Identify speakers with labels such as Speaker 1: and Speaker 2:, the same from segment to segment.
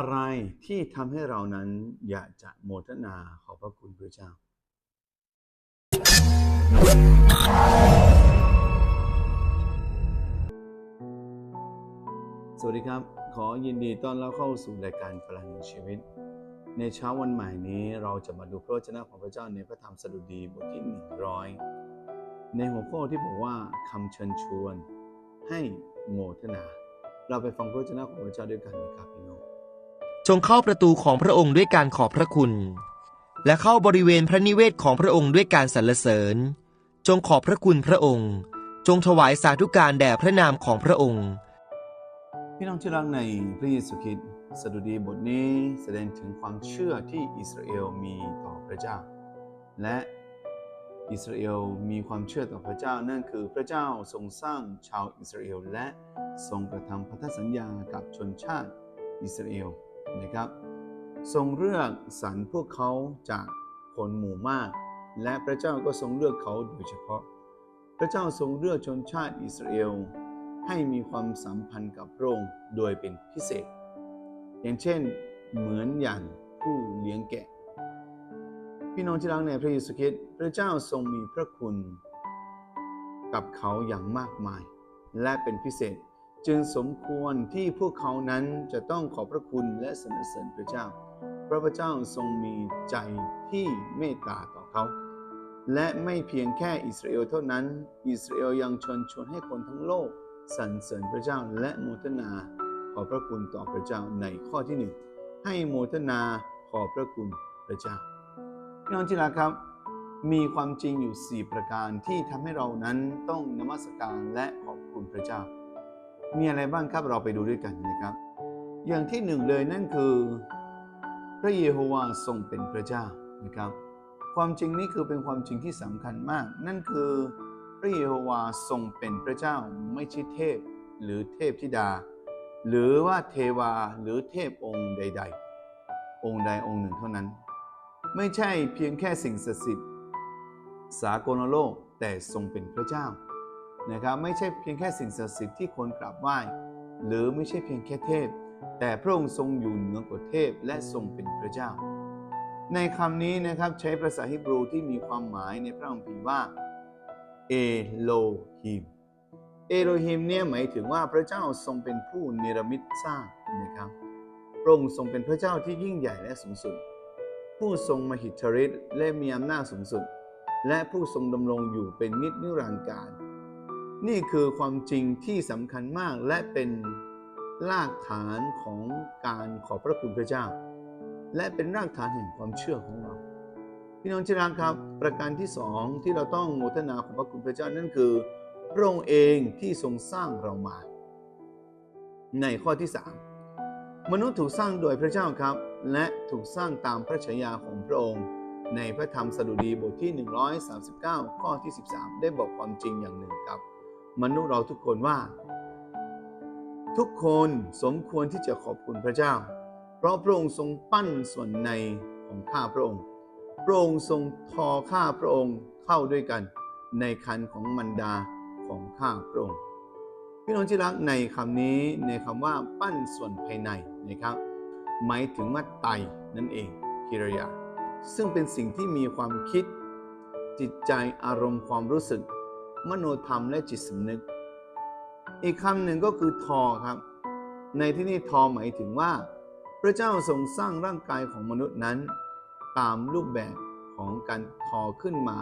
Speaker 1: อะไรที่ทำให้เรานั้นอยากจะโมทนาขอบพระคุณพระเจ้า สวัสดีครับ ขอยินดีต้อนรับเข้าสู่รายการพลังชีวิต ในเช้าวันใหม่นี้เราจะมาดูพระวจนะของพระเจ้าในพระธรรมสดุดีบทที่ 100 ในหัวข้อที่บอกว่าคำเชิญชวนให้โมทนา เราไปฟังพระวจนะของพระเจ้าด้วยกันนะครับพี่น้อง
Speaker 2: จงเข้าประตูของพระองค์ด้วยการขอบพระคุณ และเข้าบริเวณพระนิเวศของพระองค์ด้วยการสรรเสริญ จงขอบพระคุณพระองค์ จงถวายสาธุการแด่พระนามของพระองค์
Speaker 1: พี่น้องที่รักในพระเยซูคริสต์สดุดีบทนี้แสดงถึงความเชื่อที่อิสราเอลมีต่อพระเจ้า และอิสราเอลมีความเชื่อต่อพระเจ้านั่นคือพระเจ้าทรงสร้างชาวอิสราเอลและทรงกระทำพันธสัญญากับชนชาติอิสราเอล นะครับ ทรงเลือกสรรพวกเขาจากคนหมู่มาก และพระเจ้าก็ทรงเลือกเขาโดยเฉพาะ พระเจ้าทรงเลือกชนชาติอิสราเอลให้มีความสัมพันธ์กับพระองค์โดยเป็นพิเศษ อย่างเช่นเหมือนอย่างผู้เลี้ยงแกะ พี่น้องที่รักในพระเยซูคริสต์พระเจ้าทรงมีพระคุณ กับเขาอย่างมากมาย และเป็นพิเศษ จึงสมควรที่พวกเขานั้นจะต้องขอบพระคุณและสรรเสริญพระเจ้า พระพเจ้าทรงมีใจที่เมตตาต่อเขา และไม่เพียงแค่อิสราเอลเท่านั้น อิสราเอลยังชวนชวนให้คนทั้งโลกสรรเสริญพระเจ้าและโมทนาขอบพระคุณต่อพระเจ้าในข้อที่หนึ่งให้โมทนาขอบพระคุณพระเจ้าพี่น้องที่รักครับ มีความจริงอยู่ 4 ประการที่ทำให้เรานั้นต้องนมัสการและขอบคุณพระเจ้า มีอะไรบ้างครับเราไปดูด้วยกันนะครับ อย่างที่หนึ่งเลยนั่นคือ พระเยโฮวาทรงเป็นพระเจ้านะครับ ความจริงนี้คือเป็นความจริงที่สำคัญมาก นั่นคือพระเยโฮวาทรงเป็นพระเจ้าไม่ใช่เทพ หรือเทพธิดา หรือว่าเทวาหรือเทพองค์ใด ๆ องค์ใดองค์หนึ่งเท่านั้น ไม่ใช่เพียงแค่สิ่งศักดิ์สิทธิ์สากลโลกแต่ทรงเป็นพระเจ้า นะครับไม่ใช่เพียงแค่สิ่งศักดิ์สิทธิ์ที่คนกราบไหว้ หรือไม่ใช่เพียงแค่เทพ แต่พระองค์ทรงอยู่เหนือกว่าเทพและทรงเป็นพระเจ้า ในคำนี้นะครับใช้ภาษาฮิบรูที่มีความหมายในพระคัมภีร์ว่าเอโลฮิมเอโลฮิมเนี่ยหมายถึงว่าพระเจ้าทรงเป็นผู้เนรมิตสร้างนะครับพระองค์ทรงเป็นพระเจ้าที่ยิ่งใหญ่และสูงสุด ผู้ทรงมหิทธิฤทธิ์และมีอำนาจสูงสุด และผู้ทรงดำรงอยู่เป็นนิจนิรันดร์การ นี่คือความจริงที่สำคัญมากและเป็นรากฐานของการขอบพระคุณพระเจ้า และเป็นรากฐานแห่งความเชื่อของเรา พี่น้องที่รักครับ ประการที่สองที่เราต้องโมทนาขอบพระคุณพระเจ้านั่นคือพระองค์เองที่ทรงสร้างเรามา ในข้อที่สามมนุษย์ถูกสร้างโดยพระเจ้าครับ และถูกสร้างตามพระฉายาของพระองค์ ในพระธรรมสดุดีบทที่ 139 ข้อที่ 13 ได้บอกความจริงอย่างหนึ่งกับ มนุษย์เราทุกคนว่า ทุกคนสมควรที่จะขอบคุณพระเจ้า เพราะพระองค์ทรงปั้นส่วนในของข้าพระองค์ พระองค์ทรงทอข้าพระองค์เข้าด้วยกันในคันของมันดาของข้าพระองค์พี่น้องที่รักในคำนี้ในคำว่าปั้นส่วนภายในนะครับ หมายถึงว่าไตนั่นเองกิริยาซึ่งเป็นสิ่งที่มีความคิดจิตใจอารมณ์ความรู้สึก มโนธรรมและจิตสำนึก อีกคำหนึ่งก็คือทอครับ ในที่นี้ทอหมายถึงว่า พระเจ้าทรงสร้างร่างกายของมนุษย์นั้น ตามรูปแบบของการทอขึ้นมา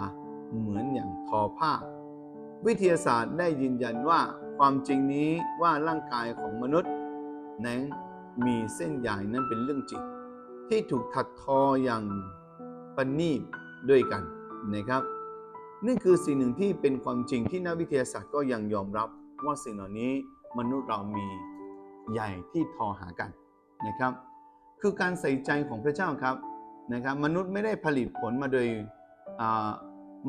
Speaker 1: เหมือนอย่างทอผ้า วิทยาศาสตร์ได้ยืนยันว่าความจริงนี้ว่าร่างกายของมนุษย์นั้นมีเส้นใยนั้นเป็นเรื่องจริง ที่ถูกถักทออย่างประณีตด้วยกันนะครับ นี่คือสิ่งหนึ่งที่เป็นความจริงที่นักวิทยาศาสตร์ก็ยังยอมรับว่าสิ่งเหล่านี้มนุษย์เรามีใหญ่ที่ทอหากันนะครับ คือการใส่ใจของพระเจ้าครับนะครับมนุษย์ไม่ได้ผลิตผลมาโดย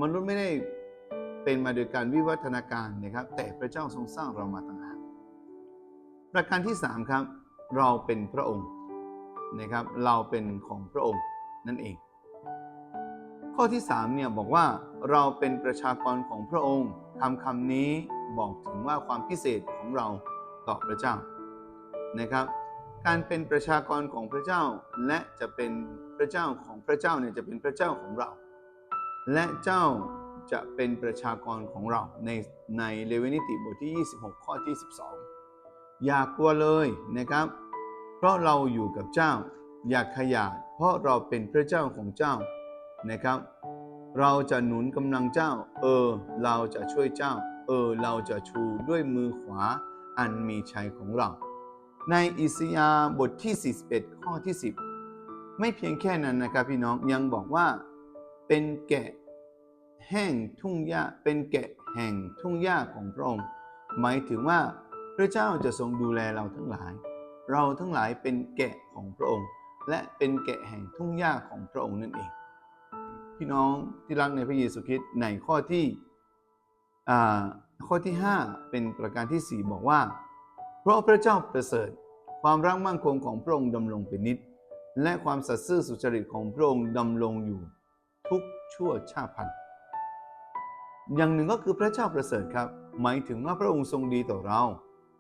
Speaker 1: มนุษย์ไม่ได้เป็นมาโดยการวิวัฒนาการนะครับ แต่พระเจ้าทรงสร้างเรามาต่างหากประการที่สามครับ เราเป็นพระองค์นะครับเราเป็นของพระองค์นั่นเอง ข้อที่3เนี่ยบอกว่าเราเป็นประชากรของพระองค์คำคำนี้บอกถึงว่าความพิเศษของเราต่อพระเจ้านะครับ การเป็นประชากรของพระเจ้าและจะเป็นพระเจ้าของพระเจ้าเนี่ยจะเป็นพระเจ้าของเรา และเจ้าจะเป็นประชากรของเราในในเลวีนิติบทที่ 26 ข้อที่ 12 อย่ากลัวเลยนะครับ เพราะเราอยู่กับเจ้า อย่าขยาดเพราะเราเป็นพระเจ้าของเจ้า นะครับ เราจะหนุนกำลังเจ้า เออ เราจะช่วยเจ้า เออ เราจะชูด้วยมือขวาอันมีชัยของเรา ในอิสยาบทที่ 41 ข้อที่ 10 ไม่เพียงแค่นั้นนะครับพี่น้องยังบอกว่าเป็นแกะแห่งทุ่งหญ้าเป็นแกะแห่งทุ่งหญ้าของพระองค์หมายถึงว่าพระเจ้าจะทรงดูแลเราทั้งหลาย เราทั้งหลายเป็นแกะของพระองค์ และเป็นแกะแห่งทุ่งหญ้าของพระองค์นั่นเอง พี่น้องที่รักในพระเยซูคริสต์ในข้อที่ข้อที่ 5 เป็นประการที่ 4 บอกว่า เพราะพระเจ้าประเสริฐ ความรักมั่นคงของพระองค์ดำรงเป็นนิจและความสัตย์ซื่อสุจริตของพระองค์ดำรงอยู่ทุกชั่วชาติพันธุ์อย่างหนึ่งก็คือพระเจ้าประเสริฐครับ หมายถึงว่าพระองค์ทรงดีต่อเรา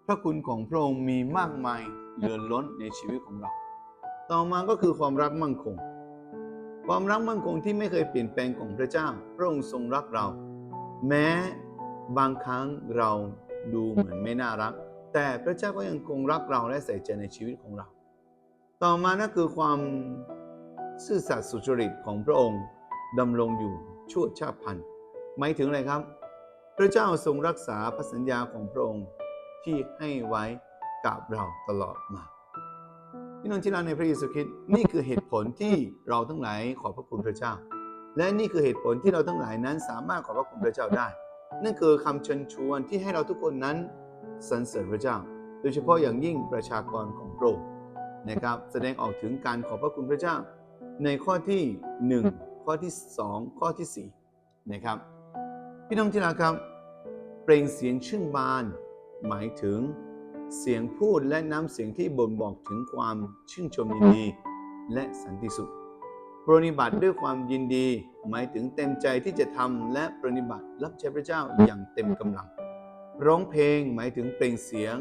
Speaker 1: พระคุณของพระองค์มีมากมายเหลือล้นในชีวิตของเรา ต่อมาก็คือความรักมั่นคง ความรักมั่นคงที่ไม่เคยเปลี่ยนแปลงของพระเจ้า พระองค์ทรงรักเรา แม้บางครั้งเราดูเหมือนไม่น่ารัก แต่พระเจ้าก็ยังคงรักเราและใส่ใจในชีวิตของเรา ต่อมานั่นคือความซื่อสัตย์สุจริตของพระองค์ดำรงอยู่ชั่วชาติพันธุ์หมายถึงอะไรครับ พระเจ้าทรงรักษาพระสัญญาของพระองค์ที่ให้ไว้กับเราตลอดมา พี่น้องที่รักในพระเยซูคริสต์นี่คือเหตุผลที่เราทั้งหลายขอพระคุณพระเจ้า และนี่คือเหตุผลที่เราทั้งหลายนั้นสามารถขอพระคุณพระเจ้าได้ นั่นคือคำเชิญชวนที่ให้เราทุกคนนั้นสรรเสริญพระเจ้า โดยเฉพาะอย่างยิ่งประชากรของพระองค์นะครับแสดงออกถึงการขอพระคุณพระเจ้า ในข้อที่ 1 ข้อที่ 2 ข้อที่4นะครับพี่น้องที่รักครับ เปล่งเสียงชื่นบานหมายถึง เสียงพูดและน้ำเสียงที่บ่งบอกถึงความชื่นชมยินดี และสันติสุขปรนิบัติด้วยความยินดี หมายถึงเต็มใจที่จะทำและปรนิบัติรับใช้พระเจ้าอย่างเต็มกำลัง ร้องเพลงหมายถึงเปล่งเสียง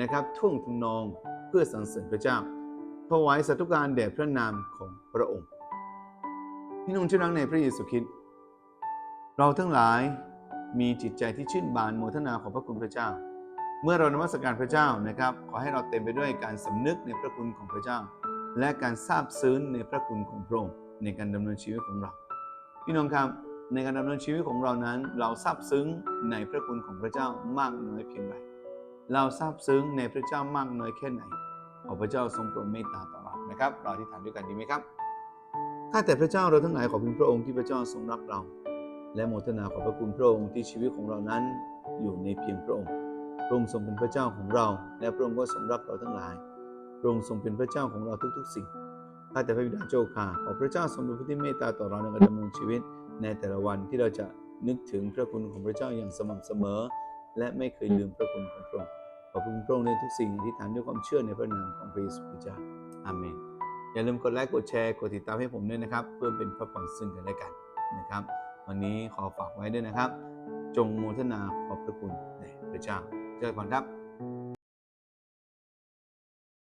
Speaker 1: นะครับท่วงทำนองเพื่อสรรเสริญพระเจ้าถวายสัตย์การแด่พระนามของพระองค์พี่น้องที่รักในพระเยซูคริสต์เราทั้งหลายมีจิตใจที่ชื่นบานโมทนาขอบพระคุณพระเจ้า เมื่อเรานมัสการพระเจ้านะครับ ขอให้เราเต็มไปด้วยการสำนึกในพระคุณของพระเจ้า และการซาบซึ้งในพระคุณของพระองค์ในการดำเนินชีวิตของเรา พี่น้องครับในการดำเนินชีวิตของเรานั้น เราซาบซึ้งในพระคุณของพระเจ้ามากน้อยเพียงไรเราซาบซึ้งในพระเจ้ามากน้อยแค่ไหนขอพระเจ้าทรงโปรดเมตตาต่อเรานะครับ เราอธิษฐานด้วยกันดีไหมครับข้าแต่พระเจ้าเราทั้งหลายขอบคุณพระองค์ที่พระเจ้าทรงรักเรา และโมทนาขอบพระคุณพระองค์ที่ชีวิตของเรานั้นอยู่ในเพียงพระองค์ พระองค์ทรงเป็นพระเจ้าของเรา และพระองค์ก็ทรงรักเราทั้งหลาย พระองค์ทรงเป็นพระเจ้าของเราทุกๆ สิ่ง ข้าแต่พระบิดาเจ้าข้าขอพระเจ้าทรงเป็นผู้ที่เมตตาต่อเราในการดำเนินชีวิต ในแต่ละวันที่เราจะนึกถึงพระคุณของพระเจ้าอย่างสม่ำเสมอ และไม่เคยลืมพระคุณของพระองค์ ขอบคุณพระองค์ในทุกสิ่งอธิษฐานด้วยความเชื่อในพระนามของพระเยซูคริสต์เจ้าอาเมน อย่าลืมกดไลค์ กดแชร์ กดติดตามให้ผมด้วยนะครับ เพื่อเป็นพระพรซึ่งกันและกันนะครับ วันนี้ขอฝากไว้ด้วยนะครับ จงโมทนาขอบพระคุณแด่พระเจ้า เจอกันครับ